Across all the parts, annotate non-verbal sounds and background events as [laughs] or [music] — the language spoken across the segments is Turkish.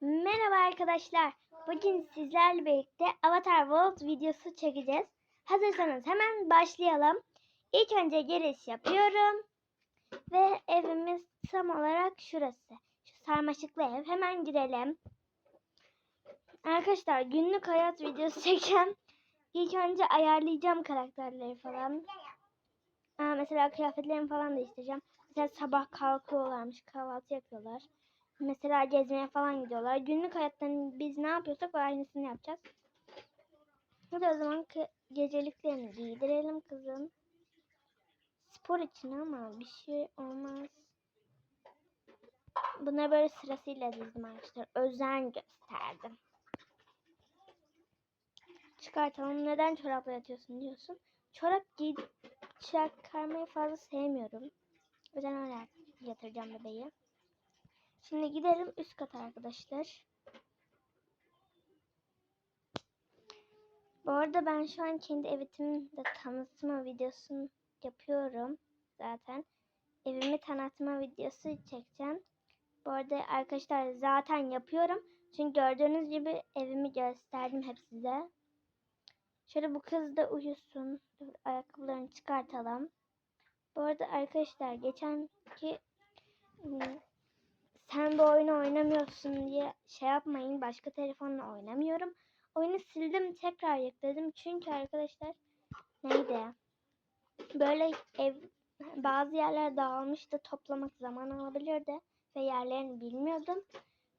Merhaba arkadaşlar. Bugün sizlerle birlikte Avatar World videosu çekeceğiz. Hazırsanız hemen başlayalım. İlk önce giriş yapıyorum. Ve evimiz tam olarak şurası. Şu sarmaşıklı ev. Hemen girelim. Arkadaşlar günlük hayat videosu [laughs] çekeceğim. İlk önce ayarlayacağım karakterleri falan. Aa, mesela kıyafetlerimi falan değiştireceğim. Mesela sabah kalkıyorlarmış, kahvaltı yapıyorlar. Mesela gezmeye falan gidiyorlar. Günlük hayattan biz ne yapıyorsak o aynısını yapacağız. Hadi o zaman geceliklerini giydirelim kızım. Spor için ama bir şey olmaz. Bunları böyle sırasıyla dizdim arkadaşlar. Özen gösterdim. Çıkartalım. Neden çorapla yatıyorsun diyorsun. Çorap giy çıkarmayı fazla sevmiyorum. O yüzden öyle yatıracağım bebeği. Şimdi gidelim üst kata arkadaşlar. Bu arada ben şu an kendi evimin de tanıtma videosunu yapıyorum zaten. Evimi tanıtma videosu çekeceğim. Bu arada arkadaşlar zaten yapıyorum. Çünkü gördüğünüz gibi evimi gösterdim hep size. Şöyle bu kız da uyusun. Dur, ayakkabılarını çıkartalım. Bu arada arkadaşlar geçenki ıı, sen bu oyunu oynamıyorsun diye şey yapmayın. Başka telefonla oynamıyorum. Oyunu sildim tekrar yükledim. Çünkü arkadaşlar neydi? Böyle ev bazı yerler dağılmıştı. Toplamak zaman alabilirdi. Ve yerlerini bilmiyordum.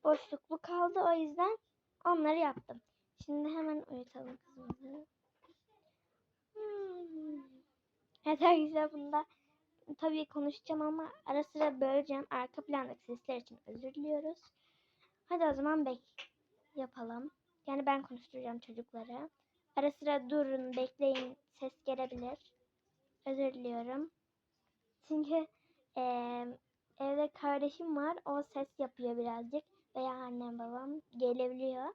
Boşluklu kaldı. O yüzden onları yaptım. Şimdi hemen uyutalım kızımızı. Hmm. [laughs] Evet arkadaşlar bunda tabii konuşacağım ama ara sıra böleceğim. Arka plandaki sesler için özür diliyoruz. Hadi o zaman bek yapalım. Yani ben konuşturacağım çocukları. Ara sıra durun, bekleyin. Ses gelebilir. Özür diliyorum. Çünkü eee, evde kardeşim var. O ses yapıyor birazcık. Veya annem babam gelebiliyor.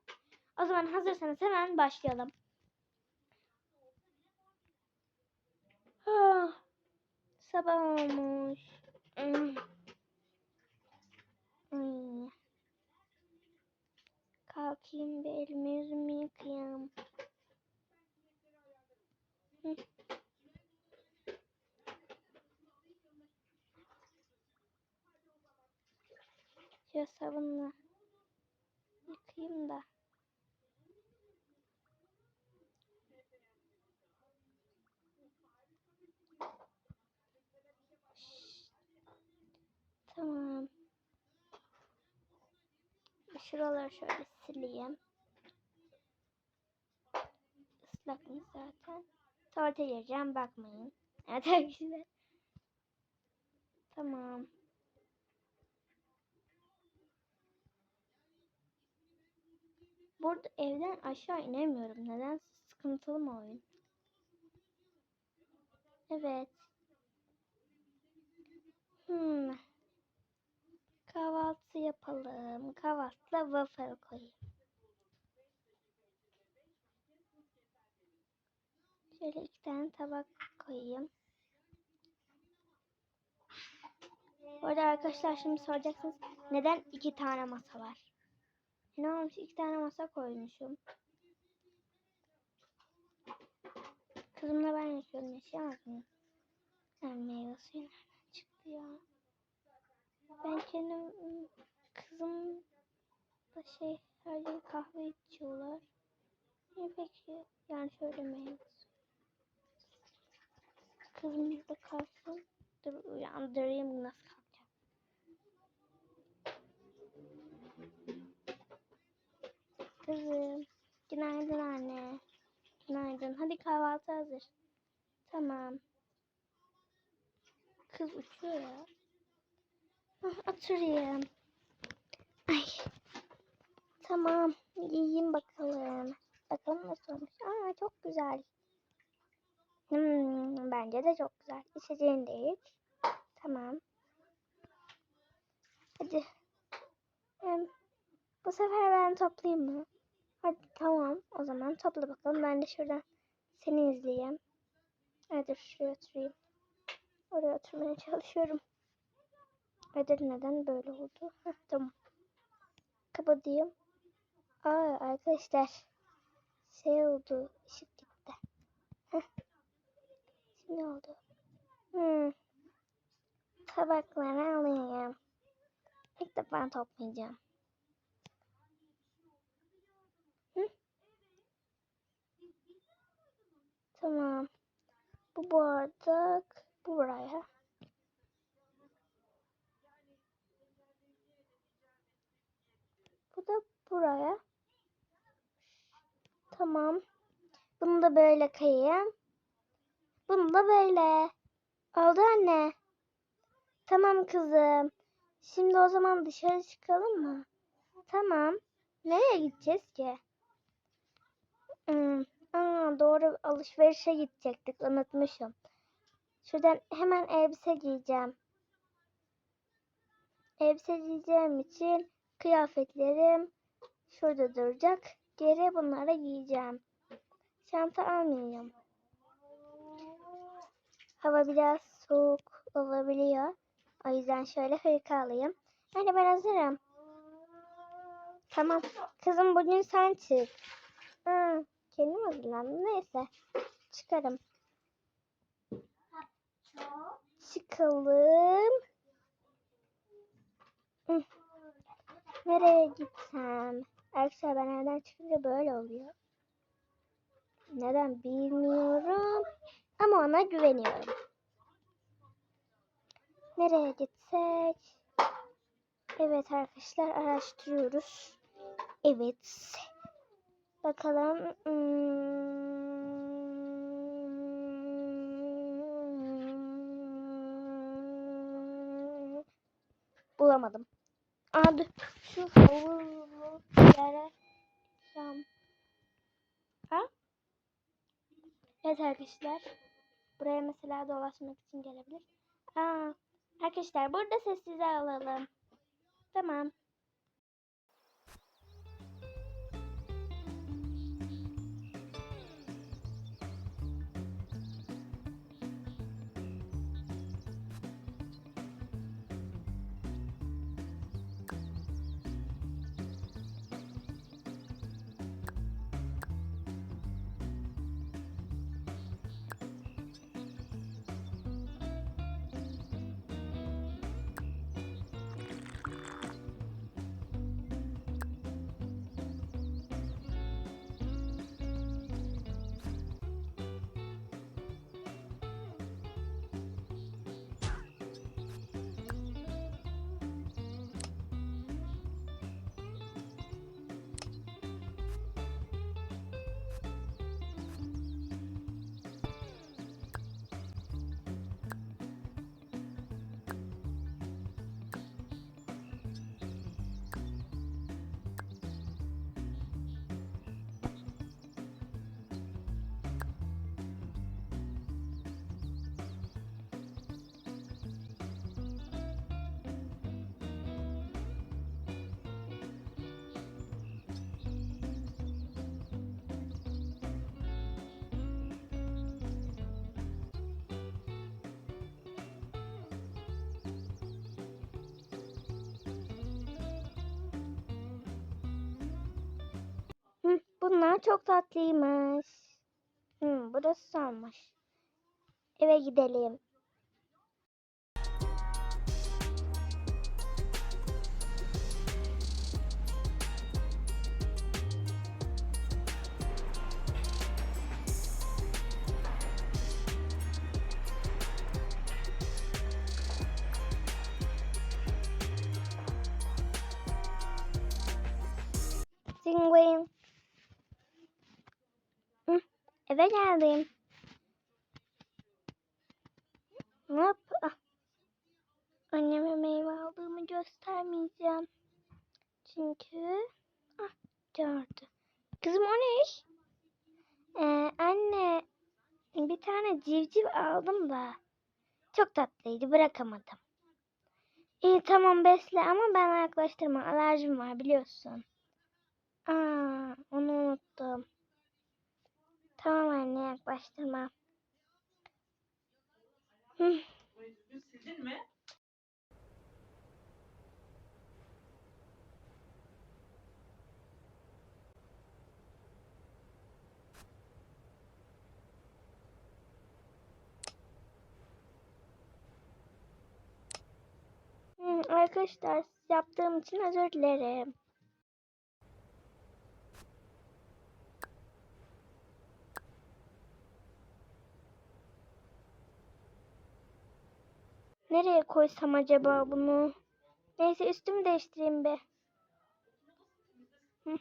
O zaman hazırsanız hemen başlayalım. Ah. Sabah olmuş. Ay. Kalkayım bir elimi yüzümü yıkayayım. Hı. Şu sabunla yıkayayım da. Tamam. Şuraları şöyle sileyim. Islakmış zaten. Tuvalete gireceğim bakmayın. [laughs] Evet arkadaşlar. Tamam. Burada evden aşağı inemiyorum. Neden sıkıntılı mı oyun? Evet. Hmm. Kahvaltı yapalım. Kahvaltıda waffle koyayım. Şöyle iki tane tabak koyayım. Bu arada arkadaşlar şimdi soracaksınız neden iki tane masa var? Ne olmuş iki tane masa koymuşum. Kızımla ben yaşıyorum yaşayamaz mıyım? Yani meyve suyu nereden çıktı ya? Ben kendim kızım da şey her gün kahve içiyorlar. Ne peki? Yani şöyle meyve suyu. Kızım burada kalsın. Dur uyandırayım nasıl kalkacak. Kızım. Günaydın anne. Günaydın. Hadi kahvaltı hazır. Tamam. Kız uçuyor ya. Ah, Oturayım. Ay. Tamam. Yiyeyim bakalım. Bakalım nasıl olmuş. Aa çok güzel. Hmm, bence de çok güzel. İçeceğini de iç. Tamam. Hadi. Hem, bu sefer ben toplayayım mı? Hadi tamam. O zaman topla bakalım. Ben de şuradan seni izleyeyim. Hadi şuraya oturayım. Oraya oturmaya çalışıyorum. Ödül neden böyle oldu? Heh, tamam. Kapatayım. Aa arkadaşlar şey oldu. ışık gitti. Şimdi oldu. Hmm. Tabakları alayım. İlk defa toplayacağım. Hı? Tamam. Bu bardak bu buraya. Bu da buraya. Tamam. Bunu da böyle kayayım. Bunu da böyle. Oldu anne. Tamam kızım. Şimdi o zaman dışarı çıkalım mı? Tamam. Nereye gideceğiz ki? Hmm. Aa, doğru alışverişe gidecektik. Unutmuşum. Şuradan hemen elbise giyeceğim. Elbise giyeceğim için kıyafetlerim şurada duracak. Geri bunları giyeceğim. Çanta almayayım. Hava biraz soğuk olabiliyor. O yüzden şöyle hırka alayım. Hadi ben hazırım. Tamam. Kızım bugün sen çık. Hı, kendim hazırlandım. Neyse. Çıkarım. Çıkalım. Hı. Nereye gitsem? Arkadaşlar ben evden çıkınca böyle oluyor. Neden bilmiyorum. Ama ona güveniyorum. Nereye gitsek? Evet arkadaşlar araştırıyoruz. Evet. Bakalım. Hmm. Bulamadım. Aa. Şu havuzu yere cam. Ha? Evet arkadaşlar. Buraya mesela dolaşmak için gelebilir. Aa, arkadaşlar burada sessize alalım. Tamam. Bunlar çok tatlıymış. Hı, burası sanmış. Eve gidelim. Penguin. Hı, eve geldim. Hop. ah. Anneme meyve aldığımı göstermeyeceğim. Çünkü ah gördü. Kızım o ne? Ee, anne bir tane civciv aldım da çok tatlıydı bırakamadım. İyi tamam besle ama ben yaklaştırma alerjim var biliyorsun. Aa, onu unuttum kendine yaklaştırma. Hı. Sildin mi? Arkadaşlar yaptığım için özür dilerim. Nereye koysam acaba bunu? Neyse üstümü değiştireyim be. Hı.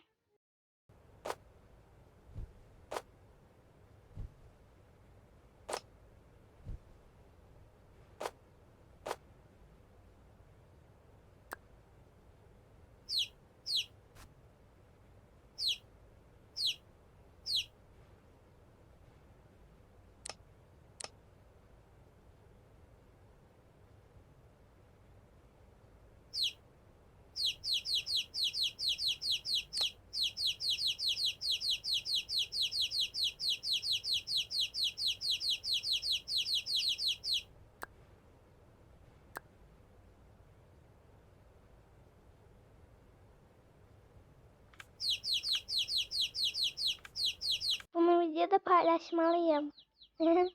Bunu videoda paylaşmalıyım. [laughs]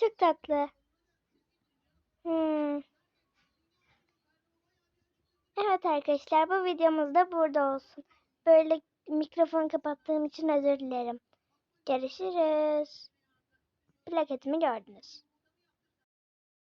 Çok tatlı. Hmm. Evet arkadaşlar bu videomuz da burada olsun. Böyle mikrofon kapattığım için özür dilerim. Görüşürüz. Plaketimi gördünüz.